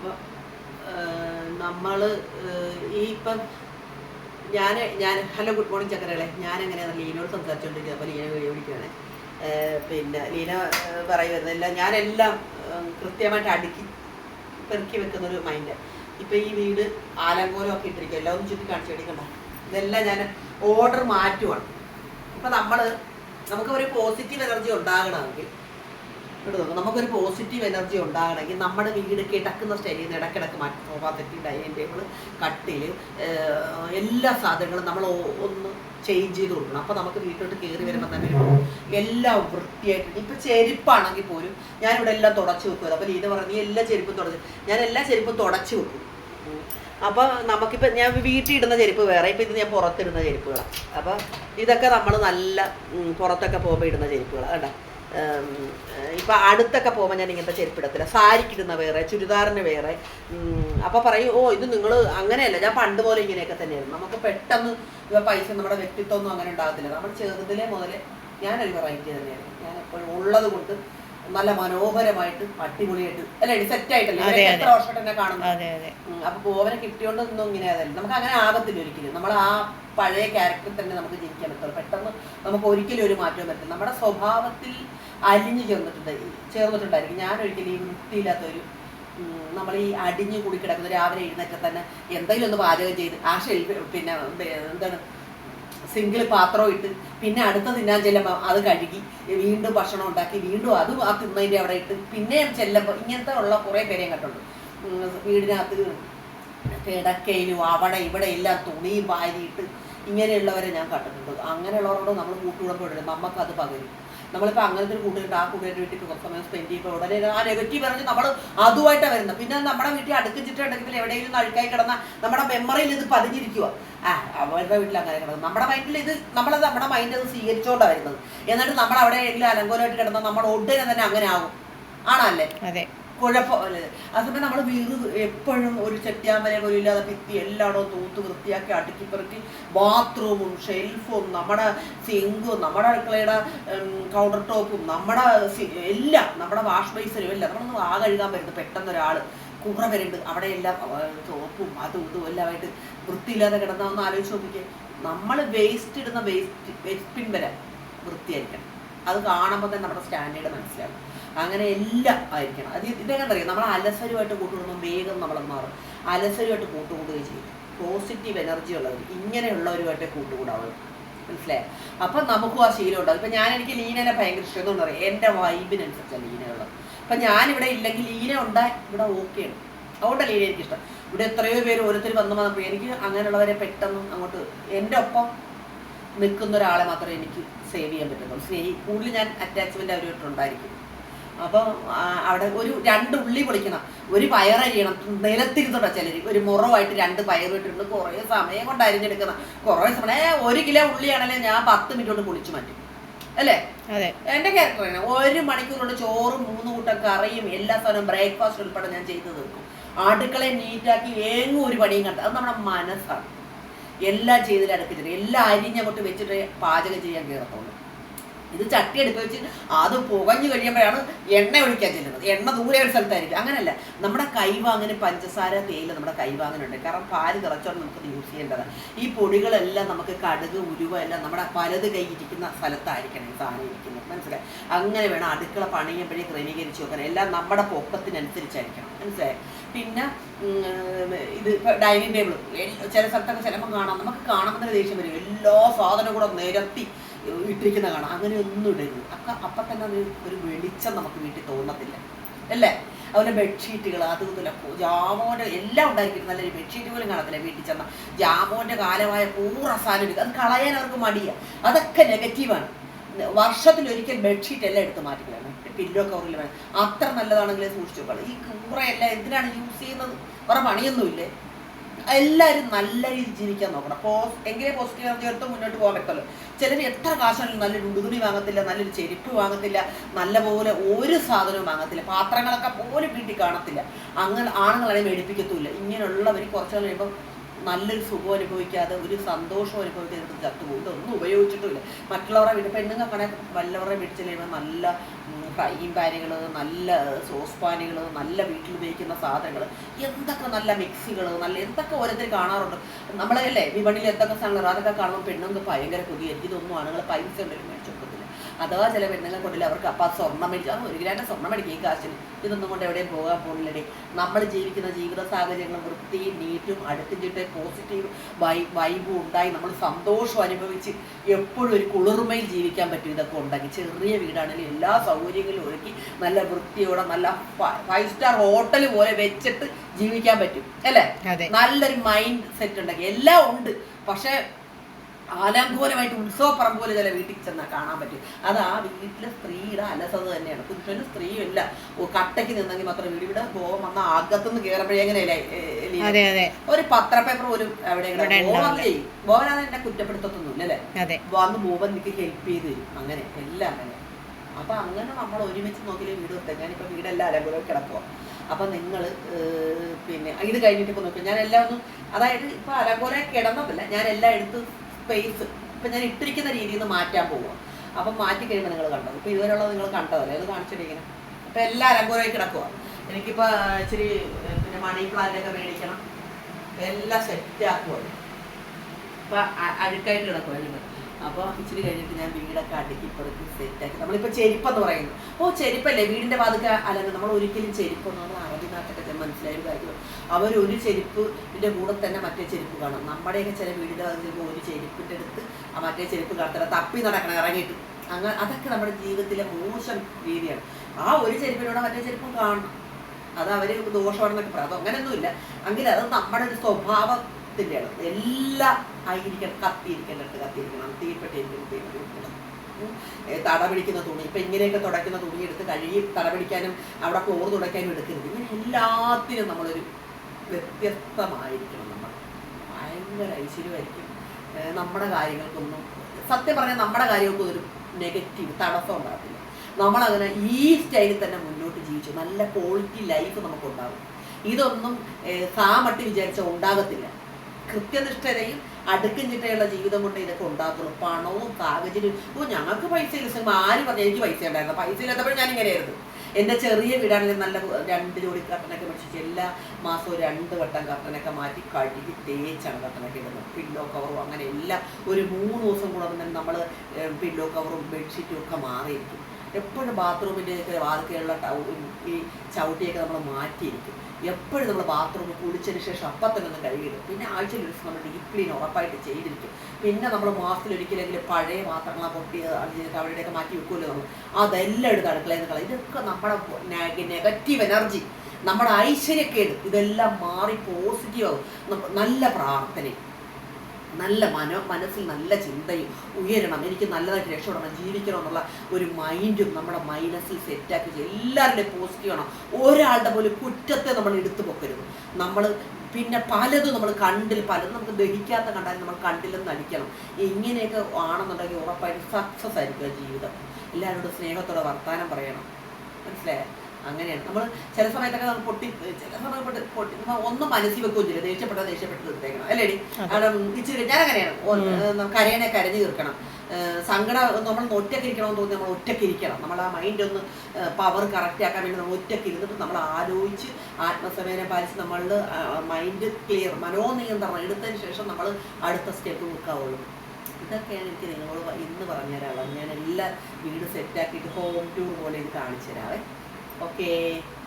അപ്പോൾ നമ്മൾ ഈ ഇപ്പം ഞാൻ ഞാൻ ഹലോ ഗുഡ് മോർണിംഗ് ചക്കരകളെ. ഞാൻ എങ്ങനെയാണ് ലീനോട് സംസാരിച്ചുകൊണ്ടിരിക്കുന്നത് അപ്പോൾ ലീന വീഡിയോ വിളിക്കുകയാണ് പിന്നെ ലീന പറയുന്നതെല്ലാം ഞാനെല്ലാം കൃത്യമായിട്ട് അടുക്കി പെറുക്കി വെക്കുന്ന ഒരു മൈൻഡ്. ഇപ്പം ഈ വീട് ആലങ്കോലം ഒക്കെ ഇട്ടിരിക്കും എല്ലാം ചുറ്റി കാണിച്ചു കൊടുക്കണ്ട ഇതെല്ലാം ഞാൻ ഓർഡർ മാറ്റുവാണ്. ഇപ്പം നമ്മൾ നമുക്ക് ഒരു പോസിറ്റീവ് എനർജി ഉണ്ടാകണമെങ്കിൽ നോക്ക്. നമുക്കൊരു പോസിറ്റീവ് എനർജി ഉണ്ടാകണമെങ്കിൽ നമ്മുടെ വീട് കിടക്കുന്ന സ്റ്റൈലിൽ നിന്ന് ഇടക്കിടക്ക് മാറ്റി. സോഫ സെറ്റി ഡൈനിങ് ടേബിൾ കട്ടിൽ എല്ലാ സാധനങ്ങളും നമ്മൾ ഒന്ന് ചേഞ്ച് ചെയ്ത് കൊടുക്കണം. അപ്പോൾ നമുക്ക് വീട്ടിലോട്ട് കയറി വരുമ്പോൾ തന്നെ എല്ലാം വൃത്തിയായിട്ട്. ഇപ്പം ചെരുപ്പാണെങ്കിൽ പോലും ഞാനിവിടെ എല്ലാം തുടച്ചു വെക്കുമല്ലോ അപ്പോൾ ലീന പറഞ്ഞു നീ എല്ലാ ചെരുപ്പും തുടച്ച് ഞാൻ എല്ലാ ചെരുപ്പും തുടച്ചു വെക്കും. അപ്പോൾ നമുക്കിപ്പോൾ ഞാൻ വീട്ടിൽ ഇടുന്ന ചെരുപ്പ് വേറെ ഇപ്പോൾ ഇത് ഞാൻ പുറത്തിടുന്ന ചെരുപ്പുകളാണ് അപ്പോൾ ഇതൊക്കെ നമ്മൾ നല്ല പുറത്തൊക്കെ പോകുമ്പോൾ ഇടുന്ന ചെരുപ്പുകളാണ് കേട്ടോ ഇപ്പം അടുത്തൊക്കെ പോകുമ്പോൾ ഞാൻ ഇങ്ങനത്തെ ചെരുപ്പിടത്തില്ല. സാരിക്കിടുന്ന വേറെ ചുരിദാറിന് വേറെ. അപ്പോൾ പറയും ഓ ഇത് നിങ്ങൾ അങ്ങനെയല്ല ഞാൻ പണ്ട് പോലെ ഇങ്ങനെയൊക്കെ തന്നെയായിരുന്നു. നമുക്ക് പെട്ടെന്ന് ഇവ പൈസ നമ്മുടെ വ്യക്തിത്വമൊന്നും അങ്ങനെ ഉണ്ടാകത്തില്ല. നമ്മൾ ചെറുതിലെ മുതലേ ഞാനൊരു വെറൈറ്റി തന്നെയായിരുന്നു. ഞാൻ എപ്പോഴും ഉള്ളത് കൊണ്ട് നല്ല മനോഹരമായിട്ട് അടിപൊളിയായിട്ട് അല്ലെ സെറ്റ് ആയിട്ടല്ലേ. എത്ര വർഷമായിട്ട് എന്നെ കാണുന്നത് അപ്പൊ പോവനെ കിട്ടിയോണ്ടൊന്നും ഇങ്ങനെ അതല്ല. നമുക്ക് അങ്ങനെ ആകത്തില്ല ഒരിക്കലും. നമ്മൾ ആ പഴയ ക്യാരക്ടർ തന്നെ നമുക്ക് ജീവിക്കാൻ പറ്റുള്ളൂ. പെട്ടെന്ന് നമുക്ക് ഒരിക്കലും ഒരു മാറ്റവും പറ്റില്ല നമ്മുടെ സ്വഭാവത്തിൽ അലിഞ്ഞു ചേർന്നിട്ടുണ്ട് ചേർന്നിട്ടുണ്ടായിരിക്കും. ഞാൻ ഒരിക്കലും ഈ വൃത്തിയില്ലാത്തൊരു നമ്മൾ ഈ അടിഞ്ഞു കൂടി കിടക്കുന്ന രാവിലെ എഴുന്നേറ്റ് തന്നെ എന്തെങ്കിലും ഒന്ന് പാചകം ചെയ്ത് ആ ഷെൽഫ് പിന്നെ എന്താണ് സിംഗിൾ പാത്രം ഇട്ട് പിന്നെ അടുത്ത തിന്നാൻ ചെല്ലുമ്പോൾ അത് കഴുകി വീണ്ടും ഭക്ഷണം ഉണ്ടാക്കി വീണ്ടും അതും ആ തിന്നതിന്റെ അവിടെ ഇട്ട് പിന്നെയും ചെല്ലുമ്പോൾ ഇങ്ങനത്തെ ഉള്ള കുറേ പേരെ ഞാൻ കണ്ടുണ്ട് വീടിനകത്ത് കിടക്കയിലും അവിടെ ഇവിടെ എല്ലാം തുണിയും വാരിയിട്ട് ഇങ്ങനെയുള്ളവരെ ഞാൻ കണ്ടിട്ടുണ്ട്. അങ്ങനെയുള്ളവരോട് നമ്മൾ കൂട്ടുകൂടുമ്പോൾ നമുക്കത് പകരും. നമ്മളിപ്പോൾ അങ്ങനത്തെ ഒരു കൂട്ടുകാർ ആ കൂട്ടുകാരുടെ വീട്ടിൽ കുറച്ച് സമയം സ്പെൻഡ് ചെയ്യുമ്പോൾ ഉടനെ ആ നെഗറ്റീവ് പറഞ്ഞ് നമ്മൾ അതുമായിട്ടാണ് വരുന്നത്. പിന്നെ നമ്മുടെ വീട്ടിൽ അടുക്കിച്ചിട്ടുണ്ടെങ്കിൽ എവിടെയെങ്കിലും അഴുക്കായി കിടന്ന നമ്മുടെ മെമ്മറിയിൽ ഇത് പതിഞ്ഞിരിക്കുക ആ അവരുടെ വീട്ടിൽ അങ്ങനെ കിടന്നു നമ്മുടെ മൈൻഡിൽ ഇത് നമ്മളത് നമ്മുടെ മൈൻഡ് അത് സ്വീകരിച്ചുകൊണ്ടാണ് വരുന്നത്. എന്നിട്ട് നമ്മൾ അവിടെ എങ്കിലും അലങ്കോലമായിട്ട് കിടന്നാൽ നമ്മൾ ഉടനെ തന്നെ അങ്ങനെ ആകും ആണല്ലേ അതെ. കുഴപ്പമില്ല. അതുകൊണ്ട് നമ്മൾ വീട് എപ്പോഴും ഒരു ചെട്ടിയാമ്പലെ പോലും ഇല്ലാതെ ഭിത്തി എല്ലായിടവും തൂത്ത് വൃത്തിയാക്കി അടുക്കി പെറുക്കി ബാത്റൂമും ഷെൽഫും നമ്മുടെ സിങ്കും നമ്മുടെ അടുക്കളയുടെ കൗണ്ടർ ടോപ്പും നമ്മുടെ എല്ലാം നമ്മുടെ വാഷ് ബേസിനും എല്ലാം നമ്മളൊന്ന് ആ കഴുകാൻ വരുന്നത് പെട്ടെന്ന് ഒരാൾ കുറ വരുന്നുണ്ട് അവിടെ എല്ലാം സോപ്പും അതും ഇതും എല്ലാമായിട്ട് വൃത്തിയില്ലാതെ കിടന്ന ഒന്ന് ആലോചിച്ച് നോക്കിക്കേ. നമ്മൾ വേസ്റ്റ് ഇടുന്ന വേസ്റ്റ് വേസ്റ്റ് പിൻ വരെ വൃത്തിയായിരിക്കണം. അത് കാണുമ്പോൾ തന്നെ നമ്മുടെ സ്റ്റാൻഡേർഡ് മനസ്സിലാവും അങ്ങനെ എല്ലാം ആയിരിക്കണം. അത് ഇതൊക്കെ അറിയാം? നമ്മൾ അലസരുമായിട്ട് കൂട്ടുകൂടുമ്പോൾ വേഗം നമ്മൾ മാറും. അലസരുമായിട്ട് കൂട്ടുകൂടുകയും ചെയ്യും. പോസിറ്റീവ് എനർജി ഉള്ളവർ ഇങ്ങനെയുള്ളവരുമായിട്ട് കൂട്ടുകൂടാവുള്ളൂ. മനസ്സിലായി? അപ്പം നമുക്കും ആ ശീലം ഉണ്ടാവും. ഇപ്പം ഞാൻ എനിക്ക് ലീനനെ ഭയങ്കര ഇഷ്ടം. എന്ന് പറയും. എന്റെ വൈബിനനുസരിച്ചാണ് ലീനയുള്ളത് അപ്പം ഞാനിവിടെ ഇല്ലെങ്കിൽ ലീന ഉണ്ടായി. ഇവിടെ ഓക്കെയാണ്. അതുകൊണ്ടാണ് ലീന എനിക്കിഷ്ടം ഇവിടെ എത്രയോ പേര് ഓരോരുത്തർ വന്നു വന്നപ്പോൾ എനിക്ക് അങ്ങനെയുള്ളവരെ പെട്ടെന്ന് അങ്ങോട്ട് എന്റെ ഒപ്പം നിൽക്കുന്ന ഒരാളെ മാത്രമേ എനിക്ക് സേവ് ചെയ്യാൻ പറ്റുള്ളൂ സ്നേഹി കൂടുതൽ ഞാൻ അറ്റാച്ച്മെന്റ് അവരുമായിട്ടുണ്ടായിരിക്കും അപ്പം ആ, അവിടെ ഒരു രണ്ട് ഉള്ളി പൊളിക്കണം. ഒരു പയറരിയണം നിലത്തിരുന്നോട്ടാ ചിലർ ഒരു മുറവായിട്ട് രണ്ട് പയർ ഇട്ടിട്ടുണ്ട്. കുറേ സമയം കൊണ്ട് അരിഞ്ഞെടുക്കുന്ന കുറേ സമയം ഏ ഒരു കിലോ ഉള്ളിയാണല്ലേ ഞാൻ പത്ത് മിനിറ്റ് കൊണ്ട് പൊളിച്ചു മാറ്റും. അല്ലേ? എന്റെ ക്യാരക്ടർ ക്യാരക്ടറാണ് ഒരു മണിക്കൂർ കൊണ്ട് ചോറും മൂന്ന് കൂട്ടം കറിയും എല്ലാ സാധനവും ബ്രേക്ക്ഫാസ്റ്റ് ഉൾപ്പെടെ ഞാൻ ചെയ്തു തീർക്കും. അടുക്കളയെ നീറ്റാക്കി ഏങ്ങും ഒരു പണിയും കണ്ട. അത് നമ്മുടെ മനസ്സാണ്. എല്ലാം ചെയ്തിട്ട് എല്ലാ എല്ലാം അരിഞ്ഞങ്ങോട്ട് വെച്ചിട്ട് പാചകം ചെയ്യാൻ കയറത്തുള്ളൂ. ഇത് ചട്ടി എടുത്ത് വെച്ച് അത് പുകഞ്ഞു കഴിയുമ്പോഴാണ് എണ്ണ ഒഴിക്കാൻ ചെല്ലുന്നത്. എണ്ണ ദൂരെ ഒരു സ്ഥലത്തായിരിക്കും. അങ്ങനെയല്ല നമ്മുടെ കൈവാങ്ങിന് പഞ്ചസാര തേയില നമ്മുടെ കൈവാങ്ങനുണ്ട്. കാരണം പാൽ തിളച്ചോടെ നമുക്ക് യൂസ് ചെയ്യേണ്ടതാണ്. ഈ പൊടികളെല്ലാം നമുക്ക് കടുക് ഉരുവ എല്ലാം നമ്മുടെ പലത് കൈ ഇരിക്കുന്ന സ്ഥലത്തായിരിക്കണം ഈ സാധനം ഇരിക്കുന്നത്. മനസ്സിലായി? അങ്ങനെ വേണം അടുക്കള പണിയുമ്പോഴേ ക്രമീകരിച്ച് നോക്കണം എല്ലാം നമ്മുടെ പൊക്കത്തിനനുസരിച്ചായിരിക്കണം. മനസ്സിലായി? പിന്നെ ഇത് ഡൈനിങ് ടേബിൾ ചില സ്ഥലത്തൊക്കെ ചിലപ്പോൾ കാണാം. നമുക്ക് കാണുമ്പോൾ തന്നെ ദേഷ്യം വരും. എല്ലാ സാധനവും കൂടെ നിരത്തി ഇട്ടിരിക്കുന്ന കാണാം. അങ്ങനെയൊന്നും ഇടരുത്. അപ്പം അപ്പം തന്നെ അത് ഒരു വെളിച്ചം നമുക്ക് വീട്ടിൽ തോന്നത്തില്ല. അല്ലേ? അതുപോലെ ബെഡ്ഷീറ്റുകൾ അത് ഇതുപോലെ ജാമോന്റെ എല്ലാം ഉണ്ടായിരിക്കും. നല്ലൊരു ബെഡ്ഷീറ്റ് പോലും കാണത്തില്ല വീട്ടിൽ ചെന്ന. ജാമോന്റെ കാലമായ പൂറ സാധനം അത് കളയാൻ അവർക്ക് മടിയാണ് അതൊക്കെ നെഗറ്റീവാണ് വർഷത്തിൽ ഒരിക്കൽ ബെഡ്ഷീറ്റ് എല്ലാം എടുത്ത് മാറ്റിക്കളയണം. പില്ലോ കവറിൽ വേണം. അത്ര നല്ലതാണെങ്കിൽ സൂക്ഷിച്ചു ഈ കൂറയെല്ലാം എന്തിനാണ് യൂസ് ചെയ്യുന്നത്? വേറെ പണിയൊന്നുമില്ലേ? എല്ലാവരും നല്ല രീതിയിൽ ജീവിക്കാൻ നോക്കണം. അപ്പോൾ എങ്കിലേ പോസിറ്റീവ് എനർജി എടുത്ത് മുന്നോട്ട് പോകാൻ പറ്റുള്ളൂ. ചിലർ എത്ര കാശാണെങ്കിലും നല്ലൊരു ഉടുതുണി വാങ്ങത്തില്ല നല്ലൊരു ചെരുപ്പ് വാങ്ങത്തില്ല നല്ലപോലെ ഒരു സാധനവും വാങ്ങത്തില്ല പാത്രങ്ങളൊക്കെ പോലെ വീട്ടിൽ കാണത്തില്ല. അങ്ങനെ ആണുങ്ങളെ മേടിപ്പിക്കത്തുമില്ല. ഇങ്ങനെയുള്ളവർ കുറച്ച് നാൾ കഴിയുമ്പോൾ നല്ലൊരു സുഖം അനുഭവിക്കാതെ ഒരു സന്തോഷം അനുഭവിക്കാതെ ചത്തുപോകും. ഇതൊന്നും ഉപയോഗിച്ചിട്ടുമില്ല. മറ്റുള്ളവരുടെ വീട്ടിൽ പെണ്ണുങ്ങൾക്കാണെങ്കിൽ വല്ലവരുടെ വീട്ടിൽ ചെല്ലുമ്പോൾ നല്ല ഫ്രൈയും പാനുകൾ നല്ല സോസ് പാനുകൾ നല്ല വീട്ടിൽ ഉപയോഗിക്കുന്ന സാധനങ്ങൾ എന്തൊക്കെ നല്ല മിക്സികൾ നല്ല എന്തൊക്കെ ഓരോരുത്തർ കാണാറുണ്ട്. നമ്മളല്ലേ വിപണിയിൽ എന്തൊക്കെ സാധനങ്ങൾ അതൊക്കെ കാണുമ്പോൾ പെണ്ണുങ്ങൾക്ക് ഭയങ്കര കൊതി. ഇതൊന്നും ആണുങ്ങൾ പൈസ ഉണ്ടെങ്കിൽ മേടിച്ചു അഥവാ ചില പെണ്ണുങ്ങളെ കൊണ്ടില്ല അവർക്ക് അപ്പം ആ സ്വർണം മേടിച്ചു. അത് ഒരു ഗ്രാൻഡ് സ്വർണം മേടിക്കും ഈ കാശിന്. ഇതൊന്നും കൊണ്ട് എവിടെയും പോകാൻ പോകുന്നില്ലടേ നമ്മൾ ജീവിക്കുന്ന ജീവിത സാഹചര്യങ്ങൾ വൃത്തിയും നീറ്റും അടുത്തും ചിട്ടേ പോസിറ്റീവ് വൈ വൈബും ഉണ്ടായി നമ്മൾ സന്തോഷം അനുഭവിച്ച് എപ്പോഴും ഒരു കുളിർമയിൽ ജീവിക്കാൻ പറ്റും ഇതൊക്കെ ഉണ്ടെങ്കിൽ. ചെറിയ വീടാണെങ്കിലും എല്ലാ സൗകര്യങ്ങളും ഒരുക്കി നല്ല വൃത്തിയോടെ നല്ല ഫൈവ് സ്റ്റാർ ഹോട്ടൽ പോലെ വെച്ചിട്ട് ജീവിക്കാൻ പറ്റും. അല്ലേ? നല്ലൊരു മൈൻഡ് സെറ്റ് ഉണ്ടെങ്കിൽ. എല്ലാം ഉണ്ട്. പക്ഷേ ആലങ്കോലമായിട്ട് ഉത്സവപ്പുറം പോലെ ചില വീട്ടിൽ ചെന്നാൽ കാണാൻ പറ്റും. അത് ആ വീട്ടിലെ സ്ത്രീയുടെ അലസത തന്നെയാണ്. പുരുഷനും സ്ത്രീയും ഇല്ല. ഓ കട്ടയ്ക്ക് നിന്നെങ്കിൽ മാത്രം വീട്. ഇവിടെ ഗോവം വന്ന ആകത്തുനിന്ന് കയറുമ്പോഴേ എങ്ങനെയല്ലേ ഒരു പത്രപേപ്പർ ഒരു ബോവൻ ഉണ്ടാവില്ല. ചെയ്യും ബോവനാണ് എന്നെ കുറ്റപ്പെടുത്തൊന്നുമില്ല അല്ലേ? വന്ന് ബോബൻ എനിക്ക് ഹെൽപ്പ് ചെയ്ത് തരും. അങ്ങനെ എല്ലാം അങ്ങനെ. അപ്പൊ അങ്ങനെ നമ്മൾ ഒരുമിച്ച് നോക്കിയാൽ വീട് വെക്കാം ഞാനിപ്പോ വീടെല്ലാം അലങ്കോലം കിടക്കുക അപ്പൊ നിങ്ങൾ പിന്നെ ഇത് കഴിഞ്ഞിട്ട് ഇപ്പൊ നോക്കും. ഞാൻ എല്ലാം ഒന്നും അതായത് ഇപ്പൊ അലങ്കോല കിടന്നതല്ല. ഞാൻ എല്ലാം എടുത്ത് സ്പേസ് ഇപ്പൊ ഞാൻ ഇട്ടിരിക്കുന്ന രീതിയിൽ നിന്ന് മാറ്റാൻ പോവുക അപ്പൊ മാറ്റി കഴിയുമ്പോൾ നിങ്ങൾ കണ്ടത് ഇപ്പൊ ഇതുവരെയുള്ളത് നിങ്ങൾ കണ്ടതല്ലേ? അത് കാണിച്ചിട്ടിങ്ങനെ അപ്പൊ എല്ലാം അലങ്കോലമായി കിടക്കുക എനിക്കിപ്പോ ഇച്ചിരി പിന്നെ മണി പ്ലാന്റൊക്കെ മേടിക്കണം. എല്ലാം സെറ്റ് ആക്കുക അപ്പൊ അഴുക്കായിട്ട് കിടക്കുമായിരുന്നു അപ്പോൾ ഇച്ചിരി കഴിഞ്ഞിട്ട് ഞാൻ വീടൊക്കെ അടുക്കി പെറുക്കി സെറ്റാക്കി നമ്മളിപ്പോൾ ചെരുപ്പെന്ന് പറയുന്നു. ഓ ചെരുപ്പല്ലേ? വീടിന്റെ വാതുക്ക അല്ലെങ്കിൽ നമ്മൾ ഒരിക്കലും ചെരുപ്പൊന്നും നമ്മൾ അറബി നാട്ടിലൊക്കെ മനസ്സിലായ ഒരു കാര്യം അവരൊരു ഒരു ചെരുപ്പിന്റെ കൂടെ തന്നെ മറ്റേ ചെരുപ്പ് കാണും. നമ്മുടെയൊക്കെ ചില വീടിന്റെ വാതിൽ ഒരു ചെരുപ്പിന്റെ അടുത്ത് ആ മറ്റേ ചെരുപ്പ് കാണത്തില്ല. തപ്പി നടക്കണം ഇറങ്ങിയിട്ട്. അങ്ങനെ അതൊക്കെ നമ്മുടെ ജീവിതത്തിലെ മോശം രീതിയാണ്. ആ ഒരു ചെരുപ്പിനോട് മറ്റേ ചെരുപ്പും കാണും അത് അവർ ദോഷമാണെന്നൊക്കെ പറയാം. അത് എങ്കിൽ അത് നമ്മുടെ ഒരു സ്വഭാവത്തിന്റെയാണ്. എല്ലാം ആയിരിക്കണം കത്തിയിരിക്കേണ്ടത് കത്തിയിരിക്കണം. തീപ്പെട്ടിരിക്കണം തീപ്പെട്ടിരിക്കണം തട പിടിക്കുന്ന തുണി. ഇപ്പം ഇങ്ങനെയൊക്കെ തുടയ്ക്കുന്ന തുണി എടുത്ത് കഴുകി തട പിടിക്കാനും അവിടെ ഫ്ലോർ തുടയ്ക്കാനും എടുക്കരുത്. ഇങ്ങനെ എല്ലാത്തിനും നമ്മളൊരു വ്യത്യസ്തമായിരിക്കണം നമ്മൾ. ഭയങ്കര ഐശ്വര്യമായിരിക്കും. നമ്മുടെ കാര്യങ്ങൾക്കൊന്നും സത്യം പറഞ്ഞാൽ നമ്മുടെ കാര്യങ്ങൾക്കും ഒരു നെഗറ്റീവ് തടസ്സം ഉണ്ടാകത്തില്ല. നമ്മളങ്ങനെ ഈ സ്റ്റൈലിൽ തന്നെ മുന്നോട്ട് ജീവിച്ചു നല്ല ക്വാളിറ്റി ലൈഫ് നമുക്കുണ്ടാകും. ഇതൊന്നും സാമട്ടി വിചാരിച്ച ഉണ്ടാകത്തില്ല. കൃത്യനിഷ്ഠതയും അടുക്കും ചിട്ടയുള്ള ജീവിതം കൊണ്ട് ഇതൊക്കെ ഉണ്ടാക്കുള്ളൂ പണവും സാഹചര്യവും ഓ ഞങ്ങൾക്ക് പൈസ ഇല്ല ആര് പറഞ്ഞു എനിക്ക് പൈസ ഉണ്ടായിരുന്നു? പൈസ ഇല്ലാത്തപ്പോൾ ഞാൻ ഇങ്ങനെയായിരുന്നു. എന്റെ ചെറിയ വീടാണെങ്കിൽ നല്ല രണ്ട് ജോഡി കർട്ടനൊക്കെ മേടിച്ചു എല്ലാ മാസവും രണ്ട് വട്ടം കർട്ടനൊക്കെ മാറ്റി കഴുകി തേച്ചാണ് കർട്ടനൊക്കെ ഇടുന്നത്. പില്ലോ കവറും അങ്ങനെ എല്ലാം ഒരു മൂന്ന് ദിവസം കൂടെ നമ്മൾ പില്ലോ കവറും ബെഡ്ഷീറ്റും ഒക്കെ മാറിയിരിക്കും. എപ്പോഴും ബാത്റൂമിന്റെ ഒക്കെ വാതിലുള്ള ഈ ചവിട്ടിയൊക്കെ നമ്മൾ മാറ്റിയിരിക്കും. എപ്പോഴും നമ്മൾ ബാത്റൂമിൽ കുളിച്ചതിന് ശേഷം അപ്പം തന്നെ ഒന്ന് കഴുകിയിടും. പിന്നെ ആഴ്ചയിൽ ഒരു നമ്മൾ ഡീപ് ക്ലീൻ ഉറപ്പായിട്ട് ചെയ്തിരിക്കും. പിന്നെ നമ്മൾ മാസത്തിൽ ഒരിക്കലെങ്കിലും പഴയ പാത്രങ്ങളെ പൊട്ടി അവിടെയൊക്കെ മാറ്റി വെക്കുമല്ലോ നമ്മൾ. അതെല്ലാം എടുത്ത് അടുക്കളയിൽ നിന്ന് ഇതൊക്കെ നമ്മുടെ നെഗറ്റീവ് എനർജി നമ്മുടെ ഐശ്വര്യക്കേട് ഇതെല്ലാം മാറി പോസിറ്റീവ് ആകും നല്ല പ്രാർത്ഥനയും. നല്ല മനോ മനസ്സിൽ നല്ല ചിന്തയും ഉയരണം എനിക്ക് നല്ലതായിട്ട് രക്ഷപ്പെടണം ജീവിക്കണം എന്നുള്ള ഒരു മൈൻഡും നമ്മുടെ മൈനസിൽ സെറ്റാക്കി എല്ലാവരുടെയും പോസിറ്റീവ് ആണ്? ഒരാളുടെ പോലും കുറ്റത്തെ നമ്മൾ എടുത്തു പൊക്കരുത്. നമ്മൾ പിന്നെ പലതും നമ്മൾ കണ്ടിൽ പലതും നമുക്ക് ദഹിക്കാത്ത കണ്ടാലും നമ്മൾ കണ്ടില്ലെന്ന് നടിക്കണം. ഇങ്ങനെയൊക്കെ ആണെന്നുണ്ടെങ്കിൽ ഉറപ്പായിട്ട് സക്സസ് ആയിരിക്കും ജീവിതം. എല്ലാവരോടും സ്നേഹത്തോടെ വർത്താനം പറയണം. മനസ്സിലായോ? അങ്ങനെയാണ്. നമ്മൾ ചില സമയത്തൊക്കെ നമ്മൾ പൊട്ടി ചില സമയത്ത് പൊട്ടി ഒന്നും മനസ്സിൽ വെക്കുകയും ചെയ്യില്ല. ദേഷ്യപ്പെട്ട ദേഷ്യപ്പെട്ട് തീർത്തേക്കണം. അല്ലേടി കാരണം ഇച്ചിരി ഞാൻ അങ്ങനെയാണ് കരയനെ കരയണെ കരഞ്ഞു തീർക്കണം. സങ്കടം നമ്മൾ ഒറ്റയ്ക്ക് ഇരിക്കണമെന്ന് തോന്നി നമ്മൾ ഒറ്റയ്ക്ക് ഇരിക്കണം. നമ്മൾ ആ മൈൻഡ് ഒന്ന് പവർ കറക്റ്റ് ആക്കാൻ വേണ്ടി നമ്മൾ ഒറ്റയ്ക്ക് ഇരുന്നിട്ട് നമ്മൾ ആലോചിച്ച് ആത്മസമേനം പാലിച്ച് നമ്മളുടെ മൈൻഡ് ക്ലിയർ മനോനിയന്ത്രണം എടുത്തതിന് ശേഷം നമ്മൾ അടുത്ത സ്റ്റെപ്പ് വെക്കാവുള്ളൂ ഇതൊക്കെയാണ് എനിക്ക് നിങ്ങളോട് ഇന്ന് പറഞ്ഞ ഒരാളാണ്. ഞാൻ എല്ലാ വീട് സെറ്റാക്കിയിട്ട് ഹോം ടൂർ പോലെ ഇത് കാണിച്ചു തരാവേ. Okay.